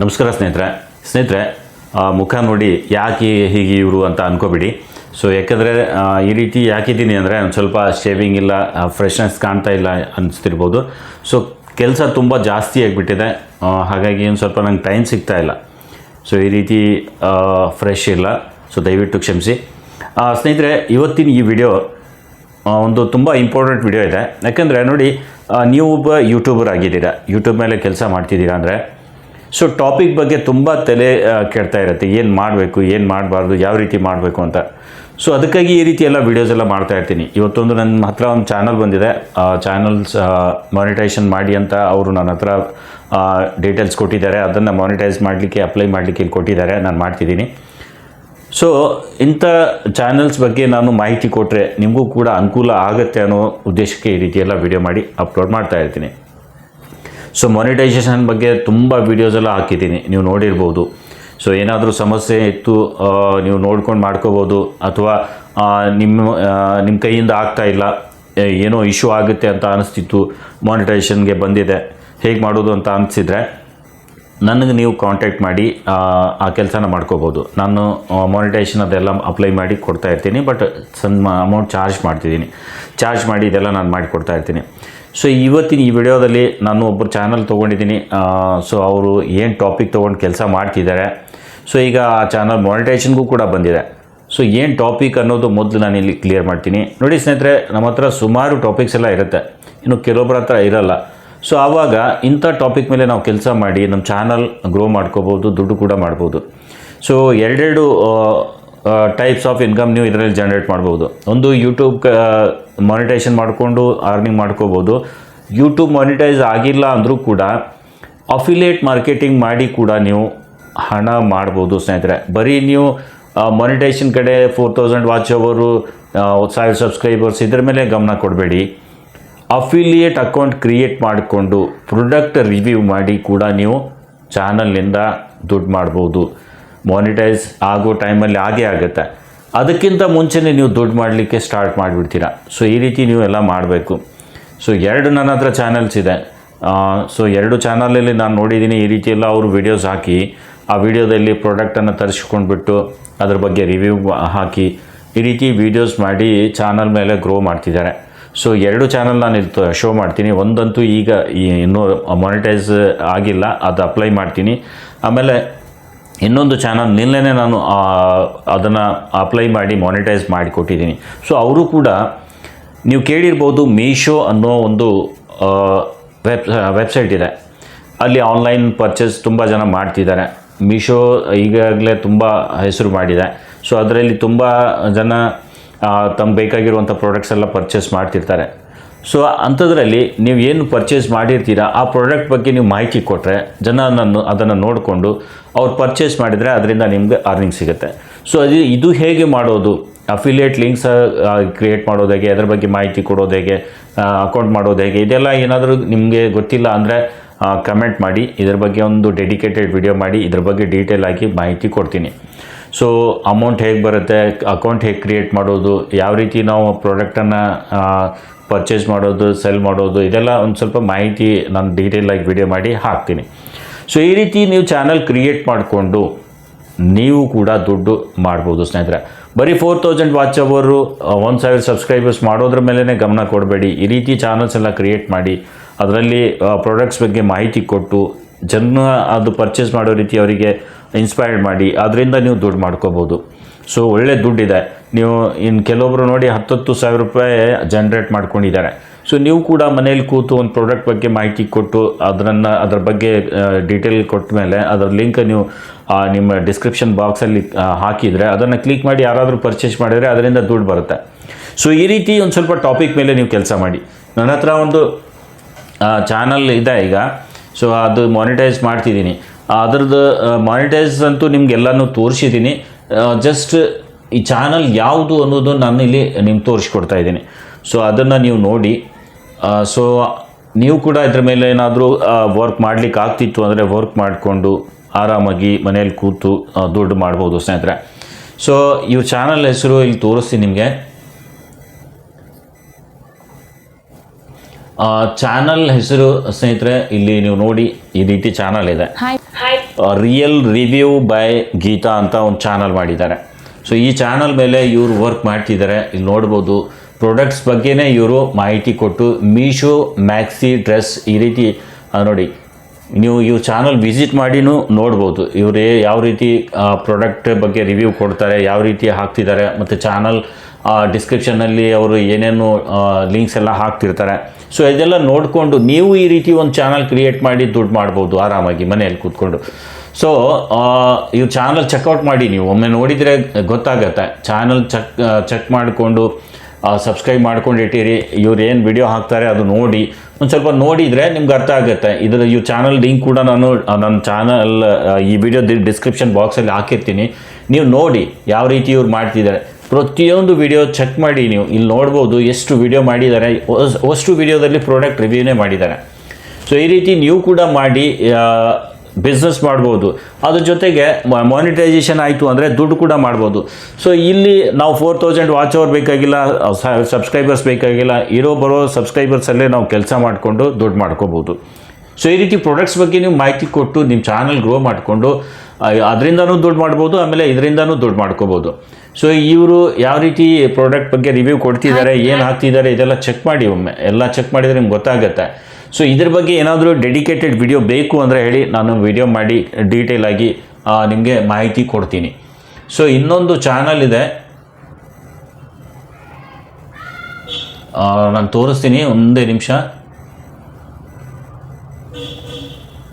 ನಮಸ್ಕಾರ ಸ್ನೇಹಿತರೆ. ಸ್ನೇಹಿತರೆ ಮುಖ ನೋಡಿ ಯಾಕೆ ಹೀಗೆ ಇವರು ಅಂತ ಅನ್ಕೋಬಿಡಿ. ಸೊ ಯಾಕಂದರೆ ಈ ರೀತಿ ಯಾಕಿದ್ದೀನಿ ಅಂದರೆ ಒಂದು ಸ್ವಲ್ಪ ಶೇವಿಂಗ್ ಇಲ್ಲ ಫ್ರೆಶ್ನೆಸ್ ಕಾಣ್ತಾ ಇಲ್ಲ ಅನಿಸ್ತಿರ್ಬೋದು. ಸೊ ಕೆಲಸ ತುಂಬ ಜಾಸ್ತಿ ಆಗಿಬಿಟ್ಟಿದೆ. ಹಾಗಾಗಿ ಒಂದು ಸ್ವಲ್ಪ ನಂಗೆ ಟೈಮ್ ಸಿಗ್ತಾ ಇಲ್ಲ. ಸೊ ಈ ರೀತಿ ಫ್ರೆಶ್ ಇಲ್ಲ. ಸೊ ದಯವಿಟ್ಟು ಕ್ಷಮಿಸಿ. ಸ್ನೇಹಿತರೆ, ಇವತ್ತಿನ ಈ ವಿಡಿಯೋ ಒಂದು ತುಂಬ ಇಂಪಾರ್ಟೆಂಟ್ ವಿಡಿಯೋ ಇದೆ. ಯಾಕಂದರೆ ನೋಡಿ ನೀವು ಒಬ್ಬ ಯೂಟ್ಯೂಬರ್ ಆಗಿದ್ದೀರಾ. ಯೂಟ್ಯೂಬ್ ಮೇಲೆ ಕೆಲಸ ಮಾಡ್ತಿದ್ದೀರಾ ಅಂದರೆ ಸೊ ಟಾಪಿಕ್ ಬಗ್ಗೆ ತುಂಬ ತಲೆ ಕೆಡ್ತಾ ಇರುತ್ತೆ. ಏನು ಮಾಡಬೇಕು, ಏನು ಮಾಡಬಾರ್ದು, ಯಾವ ರೀತಿ ಮಾಡಬೇಕು ಅಂತ. ಸೊ ಅದಕ್ಕಾಗಿ ಈ ರೀತಿ ಎಲ್ಲ ವೀಡಿಯೋಸ್ ಎಲ್ಲ ಮಾಡ್ತಾ ಇರ್ತೀನಿ. ಇವತ್ತೊಂದು ನನ್ನ ಹತ್ರ ಒಂದು ಚಾನಲ್ ಬಂದಿದೆ. ಚಾನಲ್ಸ್ ಮಾನಿಟೈಸೇಷನ್ ಮಾಡಿ ಅಂತ ಅವರು ನನ್ನ ಹತ್ರ ಡೀಟೇಲ್ಸ್ ಕೊಟ್ಟಿದ್ದಾರೆ. ಅದನ್ನು ಮಾನಿಟೈಸ್ ಮಾಡಲಿಕ್ಕೆ ಅಪ್ಲೈ ಮಾಡಲಿಕ್ಕೆ ಇಲ್ಲಿ ಕೊಟ್ಟಿದ್ದಾರೆ. ನಾನು ಮಾಡ್ತಿದ್ದೀನಿ. ಸೊ ಇಂಥ ಚಾನಲ್ಸ್ ಬಗ್ಗೆ ನಾನು ಮಾಹಿತಿ ಕೊಟ್ಟರೆ ನಿಮಗೂ ಕೂಡ ಅನುಕೂಲ ಆಗುತ್ತೆ ಅನ್ನೋ ಉದ್ದೇಶಕ್ಕೆ ಈ ರೀತಿಯೆಲ್ಲ ವಿಡಿಯೋ ಮಾಡಿ ಅಪ್ಲೋಡ್ ಮಾಡ್ತಾ ಇರ್ತೀನಿ. ಸೊ ಮಾನಿಟೈಸೇಷನ್ ಬಗ್ಗೆ ತುಂಬ ವೀಡಿಯೋಸ್ ಎಲ್ಲ ಹಾಕಿದ್ದೀನಿ. ನೀವು ನೋಡಿರ್ಬೋದು. ಸೊ ಏನಾದರೂ ಸಮಸ್ಯೆ ಇತ್ತು ನೀವು ನೋಡ್ಕೊಂಡು ಮಾಡ್ಕೋಬೋದು. ಅಥವಾ ನಿಮ್ಮ ನಿಮ್ಮ ಕೈಯಿಂದ ಆಗ್ತಾ ಇಲ್ಲ ಏನೋ ಇಶ್ಯೂ ಆಗುತ್ತೆ ಅಂತ ಅನಿಸ್ತಿತ್ತು ಮಾನಿಟೈಸೇಷನ್ಗೆ ಬಂದಿದೆ. ಹೇಗೆ ಮಾಡೋದು ಅಂತ ಅನಿಸಿದರೆ ನನಗೆ ನೀವು ಕಾಂಟ್ಯಾಕ್ಟ್ ಮಾಡಿ ಆ, ಕೆಲಸನ ಮಾಡ್ಕೋಬೋದು. ನಾನು ಮಾನಿಟೈಸೇಷನ್ ಅದೆಲ್ಲ ಅಪ್ಲೈ ಮಾಡಿ ಕೊಡ್ತಾ ಇರ್ತೀನಿ ಬಟ್ ಸಣ್ಣ ಅಮೌಂಟ್ ಚಾರ್ಜ್ ಮಾಡ್ತಿದ್ದೀನಿ. ಚಾರ್ಜ್ ಮಾಡಿ ಇದೆಲ್ಲ ನಾನು ಮಾಡಿ ಕೊಡ್ತಾ ಇರ್ತೀನಿ. ಸೊ ಇವತ್ತಿನ ಈ ವಿಡಿಯೋದಲ್ಲಿ ನಾನು ಒಬ್ಬರು ಚಾನಲ್ ತೊಗೊಂಡಿದ್ದೀನಿ. ಸೊ ಅವರು ಏನು ಟಾಪಿಕ್ ತೊಗೊಂಡು ಕೆಲಸ ಮಾಡ್ತಿದ್ದಾರೆ. ಸೊ ಈಗ ಆ ಚಾನಲ್ ಮಾನಿಟೈಸೇಷನ್ಗೂ ಕೂಡ ಬಂದಿದೆ. ಸೊ ಏನು ಟಾಪಿಕ್ ಅನ್ನೋದು ಮೊದಲು ನಾನು ಇಲ್ಲಿ ಕ್ಲಿಯರ್ ಮಾಡ್ತೀನಿ. ನೋಡಿ ಸ್ನೇಹಿತರೆ, ನಮ್ಮ ಹತ್ರ ಸುಮಾರು ಟಾಪಿಕ್ಸ್ ಎಲ್ಲ ಇರುತ್ತೆ. ಇನ್ನು ಕೆಲವೊಬ್ಬರ ಹತ್ರ ಇರಲ್ಲ. ಸೊ ಆವಾಗ ಇಂಥ ಟಾಪಿಕ್ ಮೇಲೆ ನಾವು ಕೆಲಸ ಮಾಡಿ, ನಮ್ಮ ಚಾನಲ್ ಗ್ರೋ ಮಾಡ್ಕೋಬೋದು ದುಡ್ಡು ಕೂಡ ಮಾಡ್ಬೋದು. ಸೊ ಎರಡೆರಡು ಟೈಪ್ಸ್ ಆಫ್ ಇನ್ಕಮ್ ನೀವು ಇದರಲ್ಲಿ ಜನ್ರೇಟ್ ಮಾಡ್ಬೋದು. ಒಂದು ಯೂಟ್ಯೂಬ್ ಮಾನಿಟೈಸೇಷನ್ ಮಾಡಿಕೊಂಡು ಅರ್ನಿಂಗ್ ಮಾಡ್ಕೋಬೋದು. ಯೂಟ್ಯೂಬ್ ಮಾನಿಟೈಸ್ ಆಗಿಲ್ಲ ಅಂದರೂ ಕೂಡ ಅಫಿಲಿಯೇಟ್ ಮಾರ್ಕೆಟಿಂಗ್ ಮಾಡಿ ಕೂಡ ನೀವು ಹಣ ಮಾಡ್ಬೋದು ಸ್ನೇಹಿತರೆ. ಬರೀ ನೀವು ಮಾನಿಟೈಸೇಷನ್ ಕಡೆ ಫೋರ್ ತೌಸಂಡ್ ವಾಚ್ ಅವರು ಸಾವಿರ ಸಬ್ಸ್ಕ್ರೈಬರ್ಸ್ ಇದ್ರ ಮೇಲೆ ಗಮನ ಕೊಡಬೇಡಿ. ಅಫಿಲಿಯೇಟ್ ಅಕೌಂಟ್ ಕ್ರಿಯೇಟ್ ಮಾಡಿಕೊಂಡು ಪ್ರೊಡಕ್ಟ್ ರಿವ್ಯೂ ಮಾಡಿ ಕೂಡ ನೀವು ಚಾನಲ್ನಿಂದ ದುಡ್ಡು ಮಾಡ್ಬೋದು. ಮಾನಿಟೈಸ್ ಆಗೋ ಟೈಮಲ್ಲಿ ಆಗೇ ಆಗುತ್ತೆ. ಅದಕ್ಕಿಂತ ಮುಂಚೆನೇ ನೀವು ದುಡ್ಡು ಮಾಡಲಿಕ್ಕೆ ಸ್ಟಾರ್ಟ್ ಮಾಡಿಬಿಡ್ತೀರಾ? ಸೊ ಈ ರೀತಿ ನೀವು ಎಲ್ಲ ಮಾಡಬೇಕು. ಸೊ ಎರಡು ನನ್ನ ಹತ್ರ ಚಾನಲ್ಸ್ ಇದೆ. ಸೊ ಎರಡು ಚಾನಲಲ್ಲಿ ನಾನು ನೋಡಿದ್ದೀನಿ ಈ ರೀತಿ ಎಲ್ಲ ಅವರು ವಿಡಿಯೋಸ್ ಹಾಕಿ, ಆ ವಿಡಿಯೋದಲ್ಲಿ ಪ್ರಾಡಕ್ಟನ್ನು ತರಿಸ್ಕೊಂಡ್ಬಿಟ್ಟು ಅದ್ರ ಬಗ್ಗೆ ರಿವ್ಯೂ ಹಾಕಿ, ಈ ರೀತಿ ವೀಡಿಯೋಸ್ ಮಾಡಿ ಚಾನಲ್ ಮೇಲೆ ಗ್ರೋ ಮಾಡ್ತಿದ್ದಾರೆ. ಸೊ ಎರಡು ಚಾನಲ್ ನಾನು ಇಲ್ಲಿ ಶೋ ಮಾಡ್ತೀನಿ. ಒಂದಂತೂ ಈಗ ಇನ್ನೂ ಮಾನಿಟೈಸ್ ಆಗಿಲ್ಲ. ಅದು ಅಪ್ಲೈ ಮಾಡ್ತೀನಿ. ಆಮೇಲೆ ಇನ್ನೊಂದು ಚಾನಲ್ ನಿನ್ನೆ ನಾನು ಅದನ್ನು ಅಪ್ಲೈ ಮಾಡಿ ಮಾನಿಟೈಸ್ ಮಾಡಿ ಕೊಟ್ಟಿದ್ದೀನಿ. ಸೊ ಅವರು ಕೂಡ ನೀವು ಕೇಳಿರ್ಬೋದು ಮೀಶೋ ಅನ್ನೋ ಒಂದು ವೆಬ್ ವೆಬ್ಸೈಟ್ ಇದೆ. ಅಲ್ಲಿ ಆನ್ಲೈನ್ ಪರ್ಚೇಸ್ ತುಂಬ ಜನ ಮಾಡ್ತಿದ್ದಾರೆ. ಮೀಶೋ ಈಗಾಗಲೇ ತುಂಬ ಹೆಸರು ಮಾಡಿದೆ. ಸೊ ಅದರಲ್ಲಿ ತುಂಬ ಜನ ತಮ್ಗೆ ಬೇಕಾಗಿರುವಂಥ ಪ್ರಾಡಕ್ಟ್ಸ್ ಎಲ್ಲ ಪರ್ಚೇಸ್ ಮಾಡ್ತಿರ್ತಾರೆ. ಸೊ ಅಂಥದ್ರಲ್ಲಿ ನೀವು ಏನು ಪರ್ಚೇಸ್ ಮಾಡಿರ್ತೀರಾ, ಆ ಪ್ರಾಡಕ್ಟ್ ಬಗ್ಗೆ ನೀವು ಮಾಹಿತಿ ಕೊಟ್ಟರೆ ಜನ ನನ್ನ ಅದನ್ನು ನೋಡಿಕೊಂಡು ಅವ್ರು ಪರ್ಚೇಸ್ ಮಾಡಿದರೆ ಅದರಿಂದ ನಿಮಗೆ ಅರ್ನಿಂಗ್ ಸಿಗುತ್ತೆ. ಸೊ ಅದು ಇದು ಹೇಗೆ ಮಾಡೋದು? ಅಫಿಲಿಯೇಟ್ ಲಿಂಕ್ಸ್ ಕ್ರಿಯೇಟ್ ಮಾಡೋದು ಹೇಗೆ? ಅದ್ರ ಬಗ್ಗೆ ಮಾಹಿತಿ ಕೊಡೋದು ಹೇಗೆ? ಅಕೌಂಟ್ ಮಾಡೋದು ಹೇಗೆ? ಇದೆಲ್ಲ ಏನಾದರೂ ನಿಮಗೆ ಗೊತ್ತಿಲ್ಲ ಅಂದರೆ ಕಮೆಂಟ್ ಮಾಡಿ. ಇದ್ರ ಬಗ್ಗೆ ಒಂದು ಡೆಡಿಕೇಟೆಡ್ ವಿಡಿಯೋ ಮಾಡಿ. ಇದ್ರ ಬಗ್ಗೆ ಡೀಟೇಲ್ ಆಗಿ ಮಾಹಿತಿ ಕೊಡ್ತೀನಿ. ಸೊ ಅಮೌಂಟ್ ಹೇಗೆ ಬರುತ್ತೆ? ಅಕೌಂಟ್ ಹೇಗೆ ಕ್ರಿಯೇಟ್ ಮಾಡೋದು? ಯಾವ ರೀತಿ ನಾವು ಪ್ರಾಡಕ್ಟನ್ನು ಪರ್ಚೇಸ್ ಮಾಡೋದು ಸೆಲ್ ಮಾಡೋದು, ಇದೆಲ್ಲ ಒಂದು ಸ್ವಲ್ಪ ಮಾಹಿತಿ ನಾನು ಡೀಟೇಲಾಗಿ ವಿಡಿಯೋ ಮಾಡಿ ಹಾಕ್ತೀನಿ. ಸೊ ಈ ರೀತಿ ನೀವು ಚಾನಲ್ ಕ್ರಿಯೇಟ್ ಮಾಡಿಕೊಂಡು ನೀವು ಕೂಡ ದುಡ್ಡು ಮಾಡ್ಬೋದು ಸ್ನೇಹಿತರೆ. ಬರೀ ಫೋರ್ ತೌಸಂಡ್ ವಾಚ್ ಅವರು ಒಂದು ಸಾವಿರ ಸಬ್ಸ್ಕ್ರೈಬರ್ಸ್ ಮಾಡೋದ್ರ ಮೇಲೇ ಗಮನ ಕೊಡಬೇಡಿ. ಈ ರೀತಿ ಚಾನಲ್ಸ್ ಎಲ್ಲ ಕ್ರಿಯೇಟ್ ಮಾಡಿ, ಅದರಲ್ಲಿ ಪ್ರಾಡಕ್ಟ್ಸ್ ಬಗ್ಗೆ ಮಾಹಿತಿ ಕೊಟ್ಟು, ಜನ ಅದು ಪರ್ಚೇಸ್ ಮಾಡೋ ರೀತಿ ಅವರಿಗೆ ಇನ್ಸ್ಪೈರ್ಡ್ ಮಾಡಿ, ಅದರಿಂದ ನೀವು ದುಡ್ಡು ಮಾಡ್ಕೋಬೋದು. ಸೊ ಒಳ್ಳೆ ದುಡ್ಡಿದೆ. ನೀವು ಇನ್ನು ಕೆಲವೊಬ್ಬರು ನೋಡಿ ಹತ್ತತ್ತು ಸಾವಿರ ರೂಪಾಯಿ ಜನ್ರೇಟ್ ಮಾಡ್ಕೊಂಡಿದ್ದಾರೆ. ಸೊ ನೀವು ಕೂಡ ಮನೇಲಿ ಕೂತು ಒಂದು ಪ್ರಾಡಕ್ಟ್ ಬಗ್ಗೆ ಮಾಹಿತಿ ಕೊಟ್ಟು ಅದನ್ನು ಅದ್ರ ಬಗ್ಗೆ ಡೀಟೇಲ್ ಕೊಟ್ಟ ಮೇಲೆ ಅದರ ಲಿಂಕ್ ನೀವು ನಿಮ್ಮ ಡಿಸ್ಕ್ರಿಪ್ಷನ್ ಬಾಕ್ಸಲ್ಲಿ ಹಾಕಿದರೆ ಅದನ್ನು ಕ್ಲಿಕ್ ಮಾಡಿ ಯಾರಾದರೂ ಪರ್ಚೇಸ್ ಮಾಡಿದರೆ ಅದರಿಂದ ದುಡ್ಡು ಬರುತ್ತೆ. ಸೊ ಈ ರೀತಿ ಒಂದು ಸ್ವಲ್ಪ ಟಾಪಿಕ್ ಮೇಲೆ ನೀವು ಕೆಲಸ ಮಾಡಿ. ನನ್ನ ಹತ್ರ ಒಂದು ಚಾನಲ್ ಇದೆ ಈಗ. ಸೊ ಅದು ಮಾನಿಟೈಸ್ ಮಾಡ್ತಿದ್ದೀನಿ. ಅದ್ರದ್ದು ಮಾನಿಟೈಸ್ ಅಂತೂ ನಿಮ್ಗೆಲ್ಲನೂ ತೋರಿಸಿದ್ದೀನಿ. ಜಸ್ಟ್ ಈ ಚಾನಲ್ ಯಾವುದು ಅನ್ನೋದು ನಾನು ಇಲ್ಲಿ ನಿಮ್ಗೆ ತೋರಿಸ್ಕೊಡ್ತಾ ಇದ್ದೀನಿ. ಸೊ ಅದನ್ನು ನೀವು ನೋಡಿ. ಸೊ ನೀವು ಕೂಡ ಇದ್ರ ಮೇಲೆ ಏನಾದರೂ ವರ್ಕ್ ಮಾಡಲಿಕ್ಕೆ ಆಗ್ತಿತ್ತು ಅಂದರೆ ವರ್ಕ್ ಮಾಡಿಕೊಂಡು ಆರಾಮಾಗಿ ಮನೇಲಿ ಕೂತು ದುಡ್ಡು ಮಾಡ್ಬೋದು ಸ್ನೇಹಿತರೆ. ಸೊ ಇವ್ರ ಚಾನಲ್ ಹೆಸರು ಇಲ್ಲಿ ತೋರಿಸ್ತೀನಿ ನಿಮಗೆ. ಚಾನಲ್ ಹೆಸರು ಸ್ನೇಹಿತರೆ ಇಲ್ಲಿ ನೀವು ನೋಡಿ ಈ ರೀತಿ ಚಾನಲ್ ಇದೆ. Hi hi real review by Geeta ಅಂತ ಒಂದು ಚಾನಲ್ ಮಾಡಿದ್ದಾರೆ. ಸೊ ಈ ಚಾನಲ್ ಮೇಲೆ ಇವರು ವರ್ಕ್ ಮಾಡ್ತಿದ್ದಾರೆ. ಇಲ್ಲಿ ನೋಡ್ಬೋದು ಪ್ರಾಡಕ್ಟ್ಸ್ ಬಗ್ಗೆನೇ ಇವರು ಮಾಹಿತಿ ಕೊಟ್ಟು ಮೀಶೋ ಮ್ಯಾಕ್ಸಿ ಡ್ರೆಸ್ ಈ ರೀತಿ ನೋಡಿ, ನೀವು ಇವ್ರ ಚಾನಲ್ ವಿಸಿಟ್ ಮಾಡಿನೂ ನೋಡ್ಬೋದು. ಇವರೇ ಯಾವ ರೀತಿ ಪ್ರಾಡಕ್ಟ್ ಬಗ್ಗೆ ರಿವ್ಯೂ ಕೊಡ್ತಾರೆ, ಯಾವ ರೀತಿ ಹಾಕ್ತಿದ್ದಾರೆ, ಮತ್ತು ಚಾನಲ್ ಡಿಸ್ಕ್ರಿಪ್ಷನ್ನಲ್ಲಿ ಅವರು ಏನೇನು ಲಿಂಕ್ಸ್ ಎಲ್ಲ ಹಾಕ್ತಿರ್ತಾರೆ. ಸೊ ಇದೆಲ್ಲ ನೋಡಿಕೊಂಡು ನೀವು ಈ ರೀತಿ ಒಂದು ಚಾನಲ್ ಕ್ರಿಯೇಟ್ ಮಾಡಿ ದುಡ್ಡು ಮಾಡ್ಬೋದು, ಆರಾಮಾಗಿ ಮನೆಯಲ್ಲಿ ಕೂತ್ಕೊಂಡು. ಸೊ ಇವು ಚಾನಲ್ ಚೆಕ್ಔಟ್ ಮಾಡಿ ನೀವು. ಒಮ್ಮೆ ನೋಡಿದರೆ ಗೊತ್ತಾಗತ್ತೆ. ಚಾನಲ್ ಚೆಕ್ ಚೆಕ್ ಮಾಡಿಕೊಂಡು ಸಬ್ಸ್ಕ್ರೈಬ್ ಮಾಡ್ಕೊಂಡು ಇಟ್ಟಿರಿ ಇವ್ರು ಏನು ವಿಡಿಯೋ ಹಾಕ್ತಾರೆ ಅದು ನೋಡಿ. ಒಂದು ಸ್ವಲ್ಪ ನೋಡಿದರೆ ನಿಮ್ಗೆ ಅರ್ಥ ಆಗುತ್ತೆ. ಇದರ ಇವ್ರ ಚಾನಲ್ ಲಿಂಕ್ ಕೂಡ ನಾನು ನನ್ನ ಚಾನಲ್ ಈ ವಿಡಿಯೋ ಡಿಸ್ಕ್ರಿಪ್ಷನ್ ಬಾಕ್ಸಲ್ಲಿ ಹಾಕಿರ್ತೀನಿ. ನೀವು ನೋಡಿ ಯಾವ ರೀತಿ ಇವ್ರು ಮಾಡ್ತಿದ್ದಾರೆ. ಪ್ರತಿಯೊಂದು ವಿಡಿಯೋ ಚೆಕ್ ಮಾಡಿ ನೀವು. ಇಲ್ಲಿ ನೋಡ್ಬೋದು ಎಷ್ಟು ವಿಡಿಯೋ ಮಾಡಿದ್ದಾರೆ. ಅಷ್ಟು ವಿಡಿಯೋದಲ್ಲಿ ಪ್ರಾಡಕ್ಟ್ ರಿವ್ಯೂನೇ ಮಾಡಿದ್ದಾರೆ. ಸೊ ಈ ರೀತಿ ನೀವು ಕೂಡ ಮಾಡಿ ಬಿಸ್ನೆಸ್ ಮಾಡ್ಬೋದು. ಅದ್ರ ಜೊತೆಗೆ ಮಾನಿಟೈಸೇಷನ್ ಆಯಿತು ಅಂದರೆ ದುಡ್ಡು ಕೂಡ ಮಾಡ್ಬೋದು. ಸೊ ಇಲ್ಲಿ ನಾವು ಫೋರ್ ತೌಸಂಡ್ ವಾಚ್ ಅವರ್ ಬೇಕಾಗಿಲ್ಲ ಸಬ್ಸ್ಕ್ರೈಬರ್ಸ್ ಬೇಕಾಗಿಲ್ಲ. ಇರೋ ಬರೋ ಸಬ್ಸ್ಕ್ರೈಬರ್ಸಲ್ಲೇ ನಾವು ಕೆಲಸ ಮಾಡಿಕೊಂಡು ದುಡ್ಡು ಮಾಡ್ಕೋಬೋದು. ಸೊ ಈ ರೀತಿ ಪ್ರಾಡಕ್ಟ್ಸ್ ಬಗ್ಗೆ ನೀವು ಮಾಹಿತಿ ಕೊಟ್ಟು ನಿಮ್ಮ ಚಾನಲ್ ಗ್ರೋ ಮಾಡಿಕೊಂಡು ಅದರಿಂದನೂ ದುಡ್ಡು ಮಾಡ್ಬೋದು, ಆಮೇಲೆ ಇದರಿಂದನೂ ದುಡ್ಡು ಮಾಡ್ಕೋಬೋದು. ಸೊ ಇವರು ಯಾವ ರೀತಿ ಪ್ರಾಡಕ್ಟ್ ಬಗ್ಗೆ ರಿವ್ಯೂ ಕೊಡ್ತಿದ್ದಾರೆ ಏನು ಹಾಕ್ತಿದ್ದಾರೆ ಇದೆಲ್ಲ ಚೆಕ್ ಮಾಡಿ ಒಮ್ಮೆ. ಎಲ್ಲ ಚೆಕ್ ಮಾಡಿದರೆ ನಿಮ್ಗೆ ಗೊತ್ತಾಗುತ್ತೆ. ಸೊ ಇದ್ರ ಬಗ್ಗೆ ಏನಾದರೂ ಡೆಡಿಕೇಟೆಡ್ ವಿಡಿಯೋ ಬೇಕು ಅಂದರೆ ಹೇಳಿ ನಾನು ವಿಡಿಯೋ ಮಾಡಿ ಡೀಟೇಲ್ ಆಗಿ ನಿಮಗೆ ಮಾಹಿತಿ ಕೊಡ್ತೀನಿ. ಸೊ ಇನ್ನೊಂದು ಚಾನಲ್ ಇದೆ. ನಾನು ತೋರಿಸ್ತೀನಿ ಒಂದೇ ನಿಮಿಷ.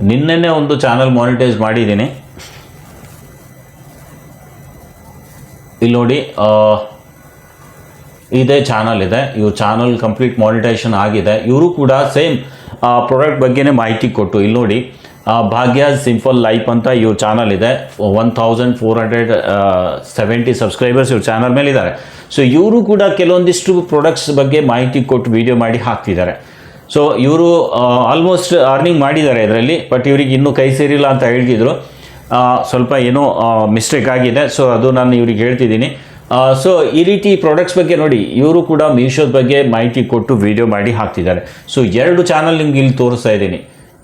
ನಿನ್ನೆನೇ ಒಂದು ಚಾನಲ್ ಮಾನಿಟೈಸ್ ಮಾಡಿದ್ದೀನಿ. ಇಲ್ಲಿ ನೋಡಿ ಇದೇ ಚಾನಲ್ ಇದೆ. ಇವ್ರ ಚಾನಲ್ ಕಂಪ್ಲೀಟ್ ಮಾನಿಟೈಸೇಷನ್ ಆಗಿದೆ. ಇವರು ಕೂಡ ಸೇಮ್ ಪ್ರಾಡಕ್ಟ್ ಬಗ್ಗೆನೇ ಮಾಹಿತಿ ಕೊಟ್ಟು, ಇಲ್ಲಿ ನೋಡಿ ಭಾಗ್ಯ ಸಿಂಪಲ್ ಲೈಫ್ ಅಂತ ಇವ್ರ ಚಾನಲ್ ಇದೆ. One thousand four hundred seventy subscribers ಇವ್ರ ಚಾನಲ್ ಮೇಲೆ ಇದ್ದಾರೆ ಸೊ ಇವರು ಕೂಡ ಕೆಲವೊಂದಿಷ್ಟು ಪ್ರಾಡಕ್ಟ್ಸ್ ಬಗ್ಗೆ ಮಾಹಿತಿ ಕೊಟ್ಟು ವಿಡಿಯೋ ಮಾಡಿ ಹಾಕ್ತಿದ್ದಾರೆ. ಸೊ ಇವರು ಆಲ್ಮೋಸ್ಟ್ ಅರ್ನಿಂಗ್ ಮಾಡಿದ್ದಾರೆ ಇದರಲ್ಲಿ ಬಟ್ ಇವ್ರಿಗೆ ಇನ್ನೂ ಕೈ ಸೇರಿಲ್ಲ ಅಂತ ಹೇಳ್ತಿದ್ರು. ಸ್ವಲ್ಪ ಏನೋ ಮಿಸ್ಟೇಕ್ ಆಗಿದೆ. ಸೊ ಅದು ನಾನು ಇವ್ರಿಗೆ ಹೇಳ್ತಿದ್ದೀನಿ. ಸೊ ಈ ರೀತಿ ಪ್ರಾಡಕ್ಟ್ಸ್ ಬಗ್ಗೆ ನೋಡಿ, ಇವರು ಕೂಡ ಮೀಶೋದ ಬಗ್ಗೆ ಮಾಹಿತಿ ಕೊಟ್ಟು ವಿಡಿಯೋ ಮಾಡಿ ಹಾಕ್ತಿದ್ದಾರೆ. ಸೊ ಎರಡು ಚಾನಲ್ ನಿಮ್ಗೆ ಇಲ್ಲಿ ತೋರಿಸ್ತಾ ಇದ್ದೀನಿ.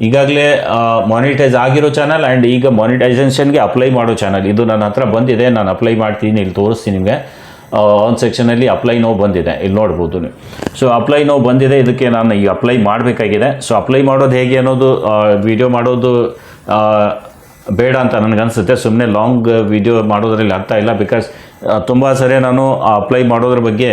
ಈಗಾಗಲೇ ಮಾನಿಟೈಸ್ ಆಗಿರೋ ಚಾನಲ್ ಆ್ಯಂಡ್ ಈಗ ಮಾನಿಟೈಸೇಷನ್ಗೆ ಅಪ್ಲೈ ಮಾಡೋ ಚಾನಲ್ ಇದು ನನ್ನ ಹತ್ರ ಬಂದಿದೆ. ನಾನು ಅಪ್ಲೈ ಮಾಡ್ತೀನಿ. ಇಲ್ಲಿ ತೋರಿಸ್ತೀನಿ ನಿಮಗೆ. ಒಂದು ಸೆಕ್ಷನಲ್ಲಿ ಅಪ್ಲೈ ನೋವು ಬಂದಿದೆ. ಇಲ್ಲಿ ನೋಡ್ಬೋದು ನೀವು. ಸೊ ಅಪ್ಲೈ ನೋವು ಬಂದಿದೆ. ಇದಕ್ಕೆ ನಾನು ಈಗ ಅಪ್ಲೈ ಮಾಡಬೇಕಾಗಿದೆ. ಸೊ ಅಪ್ಲೈ ಮಾಡೋದು ಹೇಗೆ ಅನ್ನೋದು ವಿಡಿಯೋ ಮಾಡೋದು ಬೇಡ ಅಂತ ನನಗನ್ಸುತ್ತೆ. ಸುಮ್ಮನೆ ಲಾಂಗ್ ವಿಡಿಯೋ ಮಾಡೋದ್ರಲ್ಲಿ ಅರ್ಥ ಇಲ್ಲ ಬಿಕಾಸ್ ತುಂಬ ಸರಿ ನಾನು ಅಪ್ಲೈ ಮಾಡೋದ್ರ ಬಗ್ಗೆ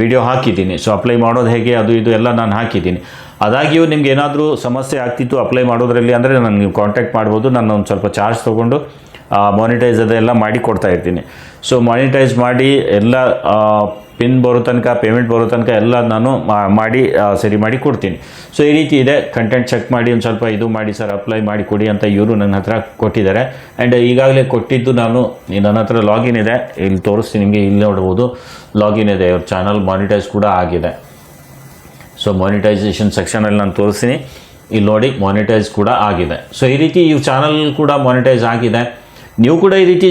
ವಿಡಿಯೋ ಹಾಕಿದ್ದೀನಿ. ಸೊ ಅಪ್ಲೈ ಮಾಡೋದು ಹೇಗೆ, ಅದು ಇದು ಎಲ್ಲ ನಾನು ಹಾಕಿದ್ದೀನಿ. ಅದಾಗಿಯೂ ನಿಮ್ಗೆ ಏನಾದರೂ ಸಮಸ್ಯೆ ಆಗ್ತಿತ್ತು ಅಪ್ಲೈ ಮಾಡೋದ್ರಲ್ಲಿ ಅಂದರೆ ನಾನು ನೀವು ಕಾಂಟ್ಯಾಕ್ಟ್ ಮಾಡ್ಬೋದು, ನಾನು ಒಂದು ಸ್ವಲ್ಪ ಚಾರ್ಜ್ ತೊಗೊಂಡು ಮಾನಿಟೈಸ್ ಅದೆಲ್ಲ ಮಾಡಿ ಕೊಡ್ತಾ ಇರ್ತೀನಿ. ಸೊ ಮಾನಿಟೈಸ್ ಮಾಡಿ ಎಲ್ಲ ಪಿನ್ ಬರೋ ತನಕ ಪೇಮೆಂಟ್ ಬರೋ ತನಕ ಎಲ್ಲ ನಾನು ಮಾಡಿ ಸರಿ ಮಾಡಿ ಕೊಡ್ತೀನಿ. ಸೊ ಈ ರೀತಿ ಇದೆ. ಕಂಟೆಂಟ್ ಚೆಕ್ ಮಾಡಿ, ಒಂದು ಸ್ವಲ್ಪ ಇದು ಮಾಡಿ, ಸರ್ ಅಪ್ಲೈ ಮಾಡಿ ಕೊಡಿ ಅಂತ ಇವರು ನನ್ನ ಹತ್ರ ಕೊಟ್ಟಿದ್ದಾರೆ. ಆ್ಯಂಡ್ ಈಗಾಗಲೇ ಕೊಟ್ಟಿದ್ದು ನಾನು ನನ್ನ ಹತ್ರ ಲಾಗಿನ್ ಇದೆ. ಇಲ್ಲಿ ತೋರಿಸ್ತೀನಿ ನಿಮಗೆ, ಇಲ್ಲಿ ನೋಡ್ಬೋದು. ಲಾಗಿನ್ ಇದೆ. ಇವ್ರ ಚಾನಲ್ ಮಾನಿಟೈಸ್ ಕೂಡ ಆಗಿದೆ. ಸೊ ಮಾನಿಟೈಸೇಷನ್ ಸೆಕ್ಷನಲ್ಲಿ ನಾನು ತೋರಿಸ್ತೀನಿ. ಇಲ್ಲಿ ನೋಡಿ ಮಾನಿಟೈಸ್ ಕೂಡ ಆಗಿದೆ. ಸೊ ಈ ರೀತಿ ಇವ್ರ ಚಾನಲ್ ಕೂಡ ಮಾನಿಟೈಸ್ ಆಗಿದೆ. ನೀವು ಕೂಡ ಈ ರೀತಿ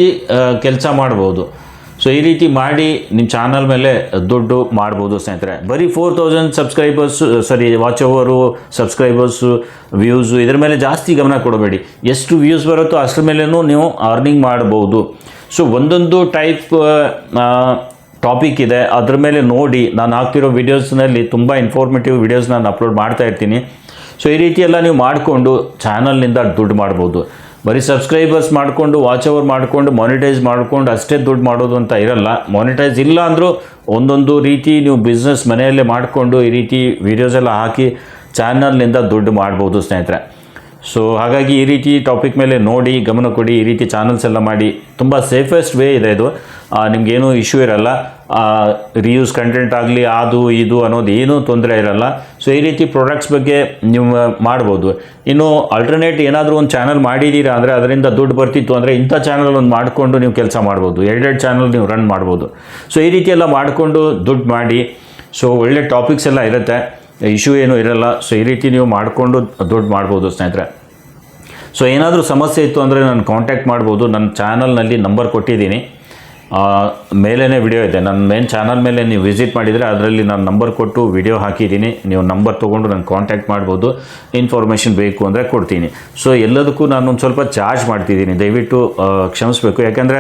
ಕೆಲಸ ಮಾಡ್ಬೋದು. ಸೊ ಈ ರೀತಿ ಮಾಡಿ ನಿಮ್ಮ ಚಾನಲ್ ಮೇಲೆ ದುಡ್ಡು ಮಾಡ್ಬೋದು ಸ್ನೇಹಿತರೆ. ಬರೀ four thousand subscribers sorry watch hour subscribers views ಇದ್ರ ಮೇಲೆ ಜಾಸ್ತಿ ಗಮನ ಕೊಡಬೇಡಿ. ಎಷ್ಟು ವ್ಯೂಸ್ ಬರುತ್ತೋ ಅಷ್ಟರ ಮೇಲೇ ನೀವು ಅರ್ನಿಂಗ್ ಮಾಡ್ಬೋದು. ಸೊ ಒಂದೊಂದು ಟೈಪ್ ಟಾಪಿಕ್ ಇದೆ. ಅದ್ರ ಮೇಲೆ ನೋಡಿ, ನಾನು ಹಾಕ್ತಿರೋ ವೀಡಿಯೋಸ್ನಲ್ಲಿ ತುಂಬ ಇನ್ಫಾರ್ಮೇಟಿವ್ ವಿಡಿಯೋಸ್ ನಾನು ಅಪ್ಲೋಡ್ ಮಾಡ್ತಾ ಇರ್ತೀನಿ. ಸೊ ಈ ರೀತಿ ಎಲ್ಲ ನೀವು ಮಾಡಿಕೊಂಡು ಚಾನಲ್ನಿಂದ ದುಡ್ಡು ಮಾಡ್ಬೋದು. ಬರೀ ಸಬ್ಸ್ಕ್ರೈಬರ್ಸ್ ಮಾಡಿಕೊಂಡು ವಾಚ್ ಅವರ್ ಮಾಡಿಕೊಂಡು ಮಾನಿಟೈಸ್ ಮಾಡಿಕೊಂಡು ಅಷ್ಟೇ ದುಡ್ಡು ಮಾಡೋದು ಅಂತ ಇರಲ್ಲ. ಮಾನಿಟೈಸ್ ಇಲ್ಲ ಅಂದರೂ ಒಂದೊಂದು ರೀತಿ ನೀವು ಬಿಸ್ನೆಸ್ ಮನೆಯಲ್ಲೇ ಮಾಡಿಕೊಂಡು ಈ ರೀತಿ ವೀಡಿಯೋಸ್ ಎಲ್ಲ ಹಾಕಿ ಚಾನಲ್ನಿಂದ ದುಡ್ಡು ಮಾಡ್ಬೋದು ಸ್ನೇಹಿತರೆ. ಸೊ ಹಾಗಾಗಿ ಈ ರೀತಿ ಟಾಪಿಕ್ ಮೇಲೆ ನೋಡಿ, ಗಮನ ಕೊಡಿ, ಈ ರೀತಿ ಚಾನಲ್ಸ್ ಎಲ್ಲ ಮಾಡಿ. ತುಂಬ ಸೇಫೆಸ್ಟ್ ವೇ ಇದೆ ಇದು. ನಿಮಗೇನು ಇಶ್ಯೂ ಇರಲ್ಲ. ರಿಯೂಸ್ ಕಂಟೆಂಟ್ ಆಗಲಿ, ಅದು, ಇದು ಅನ್ನೋದು ಏನೂ ತೊಂದರೆ ಇರಲ್ಲ. ಸೊ ಈ ರೀತಿ ಪ್ರಾಡಕ್ಟ್ಸ್ ಬಗ್ಗೆ ನೀವು ಮಾಡ್ಬೋದು. ಇನ್ನು ಆಲ್ಟರ್ನೇಟ್ ಏನಾದರೂ ಒಂದು ಚಾನಲ್ ಮಾಡಿದ್ದೀರಾ ಅಂದರೆ ಅದರಿಂದ ದುಡ್ಡು ಬರ್ತಿತ್ತು ಅಂದರೆ ಇಂಥ ಚಾನಲ್ ಒಂದು ಮಾಡಿಕೊಂಡು ನೀವು ಕೆಲಸ ಮಾಡ್ಬೋದು. ಎರಡೆರಡು ಚಾನಲ್ ನೀವು ರನ್ ಮಾಡ್ಬೋದು. ಸೊ ಈ ರೀತಿ ಎಲ್ಲ ಮಾಡಿಕೊಂಡು ದುಡ್ಡು ಮಾಡಿ ಸೊ ಒಳ್ಳೆ ಟಾಪಿಕ್ಸ್ ಎಲ್ಲ ಇರುತ್ತೆ. ಇಶ್ಯೂ ಏನೂ ಇರಲ್ಲ. ಸೊ ಈ ರೀತಿ ನೀವು ಮಾಡಿಕೊಂಡು ದುಡ್ಡು ಮಾಡ್ಬೋದು ಸ್ನೇಹಿತರೆ. ಸೊ ಏನಾದರೂ ಸಮಸ್ಯೆ ಇತ್ತು ಅಂದರೆ ನಾನು ಕಾಂಟ್ಯಾಕ್ಟ್ ಮಾಡ್ಬೋದು. ನನ್ನ ಚಾನಲ್ನಲ್ಲಿ ನಂಬರ್ ಕೊಟ್ಟಿದ್ದೀನಿ. ಮೇಲೇ ವಿಡಿಯೋ ಇದೆ. ನನ್ನ ಮೇನ್ ಚಾನಲ್ ಮೇಲೆ ನೀವು ವಿಸಿಟ್ ಮಾಡಿದರೆ ಅದರಲ್ಲಿ ನಾನು ನಂಬರ್ ಕೊಟ್ಟು ವಿಡಿಯೋ ಹಾಕಿದ್ದೀನಿ. ನೀವು ನಂಬರ್ ತೊಗೊಂಡು ನಾನು ಕಾಂಟ್ಯಾಕ್ಟ್ ಮಾಡ್ಬೋದು. ಇನ್ಫಾರ್ಮೇಷನ್ ಬೇಕು ಅಂದರೆ ಕೊಡ್ತೀನಿ. ಸೊ ಎಲ್ಲದಕ್ಕೂ ನಾನು ಒಂದು ಸ್ವಲ್ಪ ಚಾರ್ಜ್ ಮಾಡ್ತಿದ್ದೀನಿ. ದಯವಿಟ್ಟು ಕ್ಷಮಿಸಬೇಕು. ಯಾಕೆಂದರೆ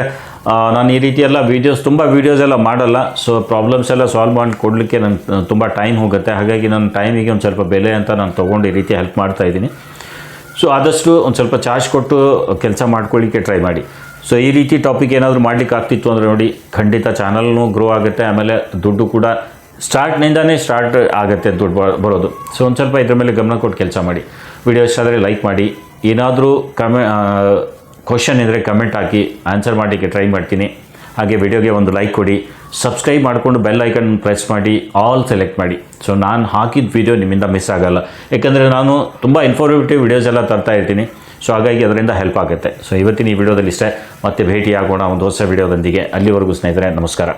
ನಾನು ಈ ರೀತಿ ಎಲ್ಲ ವೀಡಿಯೋಸ್ ತುಂಬ ವೀಡಿಯೋಸ್ ಎಲ್ಲ ಮಾಡಲ್ಲ. ಸೊ ಪ್ರಾಬ್ಲಮ್ಸ್ ಎಲ್ಲ ಸಾಲ್ವ್ ಮಾಡಿ ಕೊಡಲಿಕ್ಕೆ ನನ್ನ ತುಂಬ ಟೈಮ್ ಹೋಗುತ್ತೆ. ಹಾಗಾಗಿ ನನ್ನ ಟೈಮಿಗೆ ಒಂದು ಸ್ವಲ್ಪ ಬೆಲೆ ಅಂತ ನಾನು ತೊಗೊಂಡು ಈ ರೀತಿ ಹೆಲ್ಪ್ ಮಾಡ್ತಾ ಇದ್ದೀನಿ. ಸೊ ಆದಷ್ಟು ಒಂದು ಸ್ವಲ್ಪ ಚಾರ್ಜ್ ಕೊಟ್ಟು ಕೆಲಸ ಮಾಡ್ಕೊಳ್ಳಿಕ್ಕೆ ಟ್ರೈ ಮಾಡಿ. ಸೊ ಈ ರೀತಿ ಟಾಪಿಕ್ ಏನಾದರೂ ಮಾಡ್ಲಿಕ್ಕೆ ಆಗ್ತಿತ್ತು ಅಂದರೆ ನೋಡಿ, ಖಂಡಿತ ಚಾನಲ್ನು ಗ್ರೋ ಆಗುತ್ತೆ, ಆಮೇಲೆ ದುಡ್ಡು ಕೂಡ ಸ್ಟಾರ್ಟ್ನಿಂದನೇ ಸ್ಟಾರ್ಟ್ ಆಗುತ್ತೆ ದುಡ್ಡು ಬರೋದು. ಸೊ ಒಂದು ಸ್ವಲ್ಪ ಇದ್ರ ಮೇಲೆ ಗಮನ ಕೊಟ್ಟು ಕೆಲಸ ಮಾಡಿ. ವಿಡಿಯೋ ಇಷ್ಟ ಆದರೆ ಲೈಕ್ ಮಾಡಿ. ಏನಾದರೂ ಕಮೆ ಕ್ವಶನ್ ಇದ್ದರೆ ಕಮೆಂಟ್ ಹಾಕಿ ಆನ್ಸರ್ ಮಾಡಲಿಕ್ಕೆ ಟ್ರೈ ಮಾಡ್ತೀನಿ. ಹಾಗೆ ವಿಡಿಯೋಗೆ ಒಂದು ಲೈಕ್ ಕೊಡಿ. ಸಬ್ಸ್ಕ್ರೈಬ್ ಮಾಡಿಕೊಂಡು ಬೆಲ್ ಐಕನ್ ಪ್ರೆಸ್ ಮಾಡಿ ಆಲ್ ಸೆಲೆಕ್ಟ್ ಮಾಡಿ. ಸೊ ನಾನು ಹಾಕಿದ ವಿಡಿಯೋ ನಿಮ್ಮಿಂದ ಮಿಸ್ ಆಗೋಲ್ಲ. ಯಾಕಂದರೆ ನಾನು ತುಂಬ ಇನ್ಫಾರ್ಮೇಟಿವ್ ವಿಡಿಯೋಸ್ ಎಲ್ಲ ತರ್ತಾ ಇರ್ತೀನಿ. ಸೊ ಹಾಗಾಗಿ ಅದರಿಂದ ಹೆಲ್ಪ್ ಆಗುತ್ತೆ. ಸೊ ಇವತ್ತಿನ ಈ ವಿಡಿಯೋದಲ್ಲಿ ಇಷ್ಟೇ ಮತ್ತೆ ಭೇಟಿಯಾಗೋಣ ಒಂದು ಹೊಸ ವಿಡಿಯೋದೊಂದಿಗೆ. ಅಲ್ಲಿವರೆಗೂ ಸ್ನೇಹಿತರೆ, ನಮಸ್ಕಾರ.